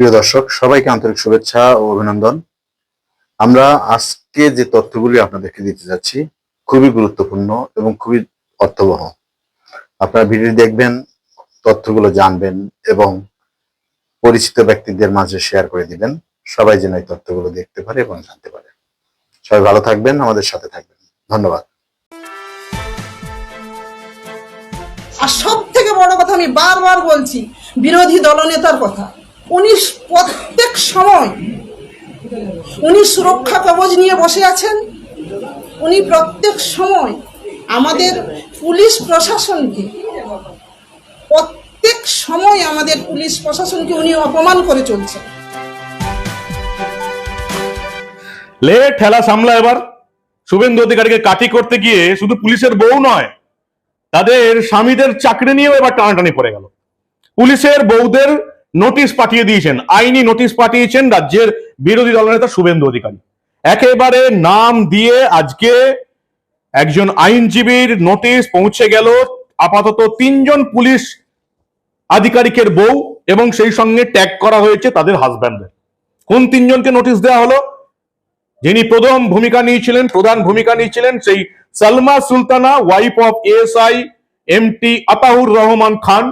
প্রিয় দর্শক, সবাইকে আন্তরিক শুভেচ্ছা ও অভিনন্দন। আমরা আজকে যে তথ্যগুলি আপনাদেরকে দিতে যাচ্ছি, খুবই গুরুত্বপূর্ণ এবং খুবই অর্থবহ। আপনারা ভিডিও দেখবেন, তথ্যগুলো জানবেন এবং পরিচিত ব্যক্তিদের মাঝে শেয়ার করে দিবেন। সবাই যেন এই তথ্যগুলো দেখতে পারে এবং জানতে পারে। সবাই ভালো থাকবেন, আমাদের সাথে থাকবেন। ধন্যবাদ। আর সব থেকে বড় কথা আমি বারবার বলছি, বিরোধী দলনেতার কথা। উনি প্রত্যেক সময় উনি সুরক্ষা কবচ নিয়ে বসে আছেন। উনি প্রত্যেক সময় আমাদের পুলিশ প্রশাসনকে, প্রত্যেক সময় আমাদের পুলিশ প্রশাসনকে উনি অপমান করে চলছেন। লে, ঠেলা সামলা এবার। শুভেন্দু অধিকারীকে কাটি করতে গিয়ে শুধু পুলিশের বউ নয়, তাদের স্বামীদের চাকরি নিয়েও এবার টানাটানি পড়ে গেল। পুলিশের বউদের নোটিশ পাঠিয়ে দিয়েছেন, আইনি নোটিশ পাঠিয়েছেন রাজ্যের বিরোধী দলনেতা শুভেন্দু অধিকারী। একেবারে নাম দিয়ে আজকে একজন আইনজীবীর নোটিশ পৌঁছে গেল, আপাতত তিনজন পুলিশ আধিকারিকের বউ এবং সেই সঙ্গে ট্যাগ করা হয়েছে তাদের হাজব্যান্ডদের কোন তিনজনকে নোটিশ দেওয়া হলো? যিনি প্রথম ভূমিকা নিয়েছিলেন, প্রধান ভূমিকা নিয়েছিলেন সেই Salma Sultana wife of ASI M T Ataur Rahman Khan.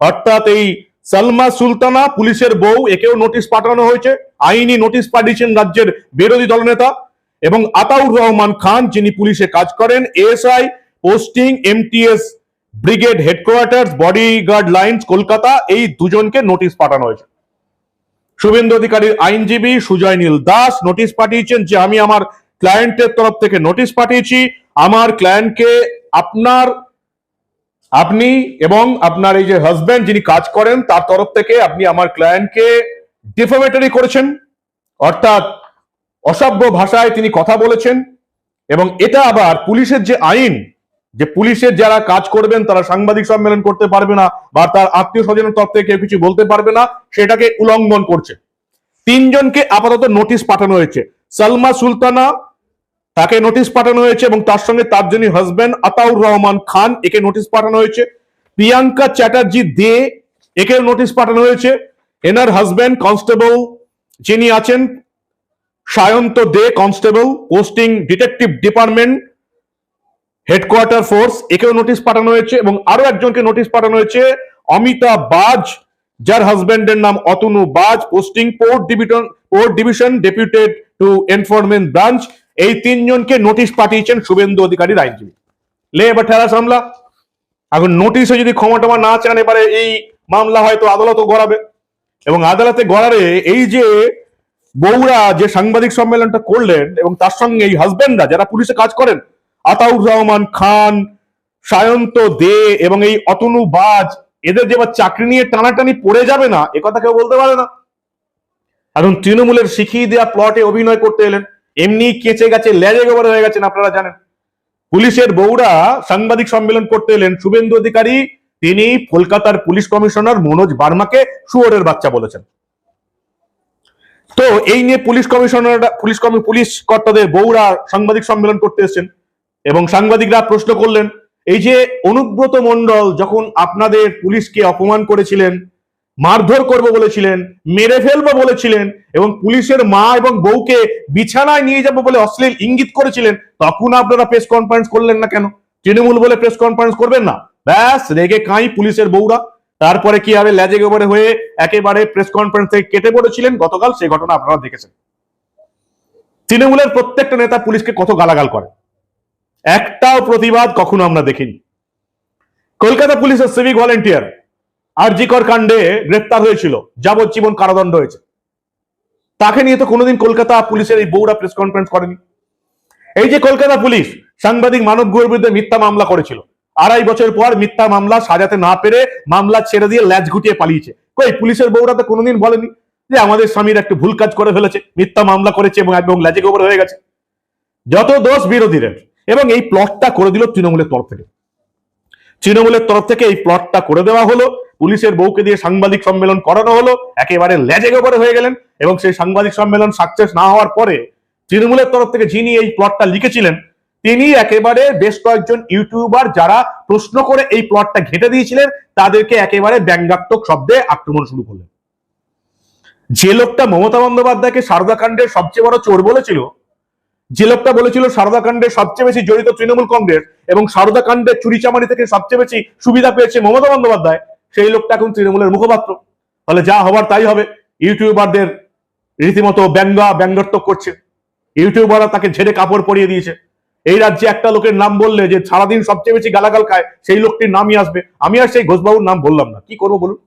অর্থাৎ এই সালমা সুলতানা পুলিশের বউ, একেও নোটিশ পাঠানো হয়েছে। আইনি নোটিশ পাঠিয়েছেন রাজ্যের বিরোধী দলনেতা এবং আতাউর রহমান খান, যিনি পুলিশে কাজ করেন। ASI posting, MTS brigade headquarter bodyguard lines, Kolkata, এই দুজনকে নোটিশ পাঠানো হয়েছে। শুভেন্দু অধিকারীর আইনজীবী সুজয় নীল দাস নোটিশ পাঠিয়েছেন যে, আমি আমার ক্লায়েন্টের তরফ থেকে নোটিশ পাঠিয়েছি। আমার ক্লায়েন্টকে আপনার আপনি এবং আপনার এই যে হাজব্যান্ড যিনি কাজ করেন, তার তরফ থেকে আপনি আমার ক্লায়েন্টকে ডিফামেটরি করেছেন, অর্থাৎ অসভ্য ভাষায় তিনি কথা বলেছেন এবং এটা আবার পুলিশের যে আইন, যে পুলিশের যারা কাজ করবেন, তারা সাংবাদিক সম্মেলন করতে পারবে না বা তার আত্মীয় স্বজনের তরফ থেকে কেউ কিছু বলতে পারবে না, সেটাকে উল্লঙ্ঘন করছে। তিনজনকে আপাতত নোটিশ পাঠানো হয়েছে। সালমা সুলতানা তাকে নোটিশ পাঠানো হয়েছে এবং তার সঙ্গে তার যিনি হাজবেন্ড আতাউর রহমান খান, একে নোটিশ পাঠানো হয়েছে। প্রিয়াঙ্কা চ্যাটার্জি দে একে নোটিশ পাঠানো হয়েছে। এনার হাজবেন্ড কনস্টেবল যিনি আছেন, Sayanta De constable posting detective department headquarter force একেও নোটিশ পাঠানো হয়েছে এবং আরও একজনকে নোটিশ পাঠানো হয়েছে, অমিতা বাজ, যার হাজবেন্ডের নাম Atanu Baj posting port division port division deputed to enforcement branch এই তিনজনকে নোটিশ পাঠিয়েছেন শুভেন্দু অধিকারীর আইনজীবী লে এবার ঠেলা সামলা এখন নোটিশে যদি ক্ষমা টমা না চান, এবারে এই মামলা হয়তো আদালতও গড়াবে। এবং আদালতে গড়ারে এই যে বউরা যে সাংবাদিক সম্মেলনটা করলেন, এবং তার সঙ্গে এই হাজবেন্ডরা যারা পুলিশে কাজ করেন, আতাউর রহমান খান, সায়ন্ত দে এবং এই অতনু বাজ, এদের যে চাকরি নিয়ে টানাটানি পড়ে যাবে না, এ কথা কেউ বলতে পারে না। এখন তৃণমূলের শিখিয়ে দেওয়া প্লটে অভিনয় করতে এলেন। এমনি কেচে গেছে, লেজে গোবর হয়ে গেছেন আপনারা জানেন? পুলিশের বউরা সাংবাদিক সম্মেলন করতে এলেন। শুভেন্দু অধিকারী, তিনি কলকাতার পুলিশ কমিশনার মনোজ বার্মাকে শুয়োরের বাচ্চা বলেছেন। তো এই নিয়ে পুলিশ কমিশনার পুলিশ কমি, পুলিশ কর্তাদের বউরা সাংবাদিক সম্মেলন করতে এসেছেন এবং সাংবাদিকরা প্রশ্ন করলেন, এই যে অনুব্রত মণ্ডল যখন আপনাদের পুলিশকে অপমান করেছিলেন মারধর করব বলেছিলেন, মেরে ফেলব বলেছিলেন এবং পুলিশের মা এবং বউকে বিছানায় নিয়ে যাব বলে অশ্লীল ইঙ্গিত করেছিলেন, তখন আপনারা প্রেস কনফারেন্স করলেন না কেন? তৃণমূল বলে প্রেস কনফারেন্স করবেন না। ব্যাস, রেগে কাঁই পুলিশের বউরা। তারপরে কি হবে? লেজে গোবরে হয়ে একেবারে প্রেস কনফারেন্স থেকে কেটে পড়েছিলেন। গতকাল সেই ঘটনা আপনারা দেখেছেন। তৃণমূলের প্রত্যেকটা নেতা পুলিশকে কত গালাগাল করে। একটাও প্রতিবাদ কখনো আমরা দেখিনি। কলকাতা পুলিশের সিভিক ভলেন্টিয়ার আরজিকর কাণ্ডে গ্রেপ্তার হয়েছিল, যাবজ্জীবন কারাদণ্ড হয়েছে। তাকে নিয়ে তো কোনোদিন কলকাতা পুলিশের এই বউরা প্রেস কনফারেন্স করেনি। এই যে কলকাতা পুলিশ সাংবাদিক মানব গুহের বিরুদ্ধে মিথ্যা মামলা করেছিল, আড়াই বছর পর মিথ্যা মামলা সাজাতে না পেরে মামলা ছেড়ে দিয়ে ল্যাজ গুটিয়ে পালিয়েছে। কই, পুলিশের বউরা তো কোনোদিন বলেনি যে আমাদের স্বামীর একটা ভুল কাজ করে ফেলেছে, মিথ্যা মামলা করেছে এবং একদম ল্যাজে গোবর হয়ে গেছে। যত দোষ বিরোধীদের, এবং এই প্লটটা করে দিল তৃণমূলের তরফ থেকে। তৃণমূলের তরফ থেকে এই প্লটটা করে দেওয়া হলো পুলিশের বউকে দিয়ে সাংবাদিক সম্মেলন করানো হলো, একেবারে লেজে গোবরে হয়ে গেলেন এবং সেই সাংবাদিক সম্মেলন সাকসেস না হওয়ার পরে তৃণমূলের তরফ থেকে যিনি এই প্লটটা লিখেছিলেন, তিনি একেবারে বেশ কয়েকজন ইউটিউবার যারা প্রশ্ন করে এই প্লটটা ঘেটে দিয়েছিলেন, তাদেরকে একেবারে ব্যঙ্গাত্মক শব্দে আক্রমণ শুরু করলেন। যে লোকটা মমতা বন্দ্যোপাধ্যায়কে সারদা কাণ্ডের সবচেয়ে বড় চোর বলেছিল, যে লোকটা বলেছিল সারদা কাণ্ডে সবচেয়ে বেশি জড়িত তৃণমূল কংগ্রেস এবং সারদা কাণ্ডের চুরিচামারি থেকে সবচেয়ে বেশি সুবিধা পেয়েছে মমতা বন্দ্যোপাধ্যায় সেই লোকটা এখন তৃণমূলের মুখপাত্র। ফলে যা হবার তাই হবে। ইউটিউবারদের রীতিমতো ব্যঙ্গা ব্যঙ্গাত্মক করছে। ইউটিউবাররা তাকে ঝেড়ে কাপড় পরিয়ে দিয়েছে। এই রাজ্যে একটা লোকের নাম বললে যে সারাদিন সবচেয়ে বেশি গালাগাল খায়, সেই লোকটির নামই আসবে। আমি আর সেই ঘোষবাবুর নাম বললাম না। কি করব বলুন?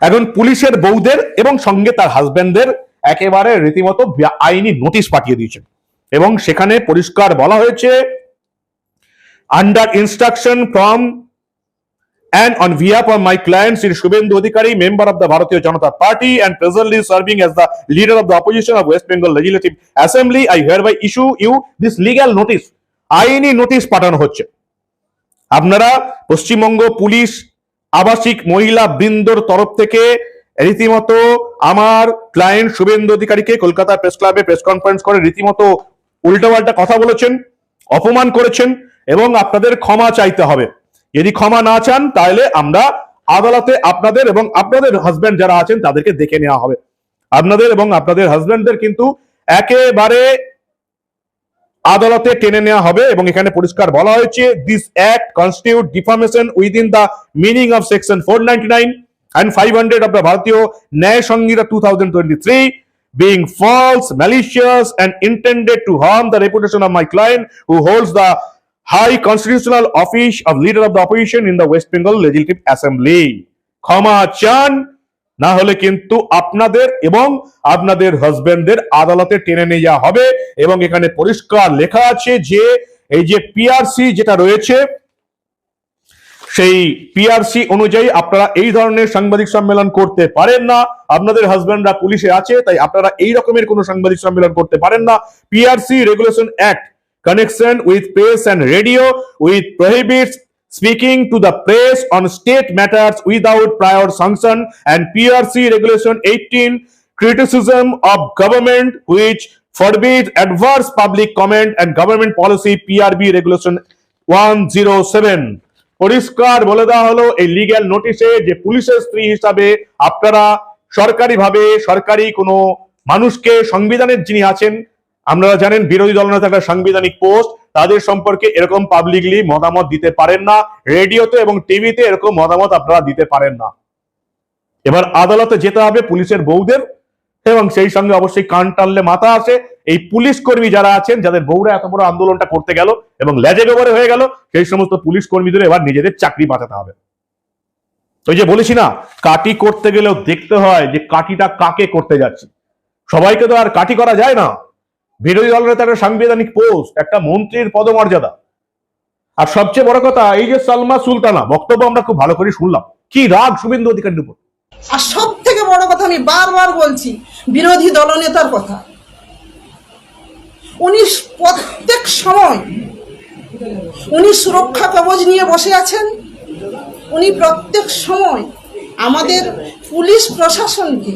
এখন পুলিশের বউদের এবং সঙ্গে তার হাজবেন্ডদের একেবারে রীতিমতো আইনি নোটিশ পাঠিয়ে দিয়েছেন এবং সেখানে পরিষ্কার বলা হয়েছে under instruction from and on behalf of my client Sri Shubhendu Adhikari, member of the Bharatiya Janata Party and presently serving as the leader of the opposition of West Bengal Legislative Assembly, I hereby issue you this legal notice. আইনি notice পাঠানো হচ্ছে আপনারা Paschimbanga police আবাসিক মহিলা বৃন্দর তরফ থেকে রীতিমতো আমার ক্লায়েন্ট শুভেন্দু অধিকারীকে কলকাতা প্রেস ক্লাবে প্রেস কনফারেন্স করে রীতিমতো উল্টোপাল্টা কথা বলেছেন অপমান করেছেন এবং আপনাদের ক্ষমা চাইতে হবে যদি ক্ষমা না চান তাহলে আমরা আদালতে আপনাদের এবং আপনাদের হাজবেন্ড যারা আছেন তাদেরকে দেখে নেওয়া হবে। আপনাদের এবং আপনাদের হাজবেন্ডদের কিন্তু একেবারে আদালতে টেনে নেওয়া হবে এবং এখানে পরিষ্কার বলা হয়েছে this act constitute defamation within the meaning of section four ninety nine and 500 of the Bharatiya Nyaya Sanghita 2023 being false, malicious, and intended to harm the reputation of my client who holds the high constitutional office of leader of the opposition in the West Bengal Legislative Assembly. ক্ষমা চান, না হলে কিন্তু আপনাদের এবং আপনাদের হাজবেন্ডদের আদালতে টেনে নিয়ে যাওয়া হবে এবং এখানে পরিষ্কার লেখা আছে যে, এই যে পিআরসি যেটা রয়েছে, সেই পিআরসি অনুযায়ী আপনারা এই ধরনের সাংবাদিক সম্মেলন করতে পারেন না আপনাদের হাজবেন্ডরা পুলিশে আছে, তাই আপনারা এই রকমের কোনো সাংবাদিক সম্মেলন করতে পারেন না PRC regulation act connection with press and radio with prohibits speaking to the press on state matters without prior sanction and PRC regulation 18 criticism of government which forbids adverse public comment and government policy PRB regulation 107 পরিষ্কার বলে দেওয়া হলো এই legal নোটিশে যে পুলিশের স্ত্রী হিসাবে আপনারা সরকারিভাবে সরকারি কোনো মানুষকে সংবিধানের যিনি আছেন আপনারা জানেন বিরোধী দলনেতা একটা সাংবিধানিক পোস্ট, তাদের সম্পর্কে এরকম পাবলিকলি মতামত দিতে পারেন না। রেডিওতে এবং টিভিতে এরকম মতামত আপনারা দিতে পারেন না। এবার আদালতে যেতে হবে পুলিশের বউদের, এবং সেই সঙ্গে অবশ্যই কান টানলে মাথা আসে। এই পুলিশ কর্মী যারা আছেন, যাদের বউরা এত বড় আন্দোলনটা করতে গেল এবং লেজে গোবরে হয়ে গেল, সেই সমস্ত পুলিশ কর্মীদের এবার নিজেদের চাকরি বাঁচাতে হবে। ওই যে বলেছি না, কাটি করতে গেলেও দেখতে হয় যে কাটিটা কাকে করতে যাচ্ছি। সবাইকে তো আর কাটি করা যায় না। বিরোধী তো একটা সাংবিধানিক পোস্ট, একটা মন্ত্রীর পদমর্যাদা। আর সবচেয়ে বড় কথা, এই যে সালমা সুলতানা, বক্তব্য আমরা খুব ভালো করে শুনলাম। কি রাগ শুভেন্দু অধিকারীর উপর। আর সব থেকে বড় কথা আমি বারবার বলছি, বিরোধী দলনেতার কথা। উনি প্রত্যেক সময় উনি সুরক্ষা কবচ নিয়ে বসে আছেন। উনি প্রত্যেক সময় আমাদের পুলিশ প্রশাসনকে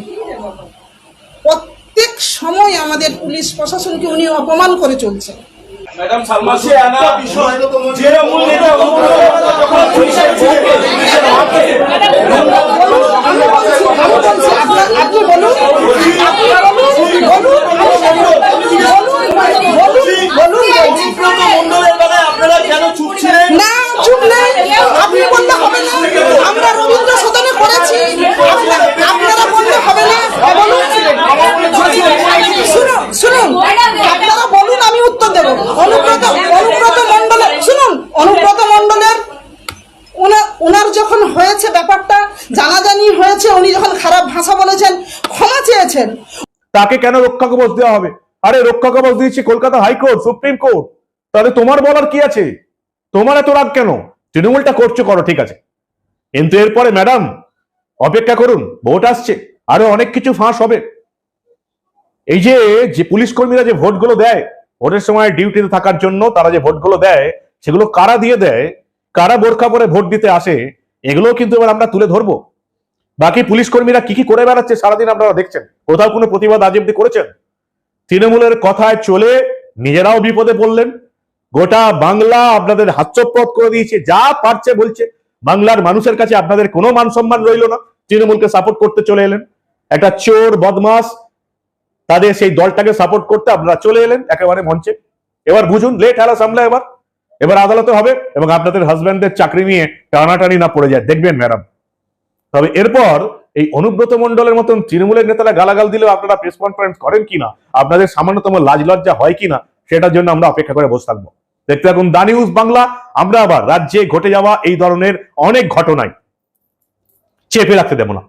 প্রত্যেক সময় আমাদের পুলিশ প্রশাসনকে উনি অপমান করে চলছেন ম্যাডাম বিষয় যে মূল নেতা যখন পুলিশের আপনারা কেন চুপ ছিলেন না চুপ নেই আপনি বললে হবে না আমরা রবীন্দ্র সদনে করেছি আপনা- আপনারা বললে হবে না বলুন শুনুন শুনুন আপনারা বলুন আমি উত্তর দেব অনুব্রত অনুব্রত মণ্ডলের শুনুন অনুব্রত মণ্ডলের ওনার ওনার যখন হয়েছে ব্যাপারটা জানাজানি হয়েছে উনি যখন খারাপ ভাষা বলেছেন, ক্ষমা চেয়েছেন। তাকে কেন রক্ষা কবচ দেওয়া হবে? আরে, রক্ষা কবচ দিয়েছে কলকাতা হাইকোর্ট, সুপ্রিম কোর্ট। তাহলে তোমার বলার কি আছে? তোমার এত রাগ কেন? তৃণমূলটা করছ করো, ঠিক আছে। কিন্তু এরপরে, ম্যাডাম, অপেক্ষা করুন, ভোট আসছে, আরও অনেক কিছু ফাঁস হবে। এই যে যে পুলিশ কর্মীরা যে ভোটগুলো দেয়, ভোটের সময় ডিউটিতে থাকার জন্য তারা যে ভোটগুলো দেয়, সেগুলো কারা দিয়ে দেয়? কারা বোরখা পরে ভোট দিতে আসে? এগুলো কিন্তু এবার আমরা তুলে ধরবো। বাকি পুলিশ কর্মীরা কি কি করে বেড়াচ্ছে সারাদিন আপনারা দেখছেন? কোথাও কোনো প্রতিবাদ আজ অব্দি করেছেন? তৃণমূলের কথায় চলে নিজেরাও বিপদে পড়লেন। গোটা বাংলা আপনাদের হাস্যপথ করে দিয়েছে, যা পারছে বলছে। বাংলার মানুষের কাছে আপনাদের কোনো মান সম্মান রইল না। তৃণমূলকে সাপোর্ট করতে চলে এলেন। একটা চোর, বদমাস, তাদের সেই দলটাকে সাপোর্ট করতে আপনারা চলে এলেন একেবারে মঞ্চে। এবার বুঝুন, লেট ঠেলা সামলা এবার। এবার আদালতে হবে এবং আপনাদের হাজব্যান্ডের চাকরি নিয়ে টানাটানি না পড়ে যায়। দেখবেন ম্যাডাম তবে এরপর এই অনুব্রত মন্ডলের মতন তৃণমূলের নেতারা গালাগাল দিলেও আপনারা প্রেস কনফারেন্স করেন কিনা? আপনাদের সামান্যতম লাজ লজ্জা হয় কিনা? সেটার জন্য আমরা অপেক্ষা করে বসে থাকব। দেখতে থাকুন দা নিউজ বাংলা আমরা আবার রাজ্যে ঘটে যাওয়া এই ধরনের অনেক ঘটনায় চেপে রাখতে দেবো না।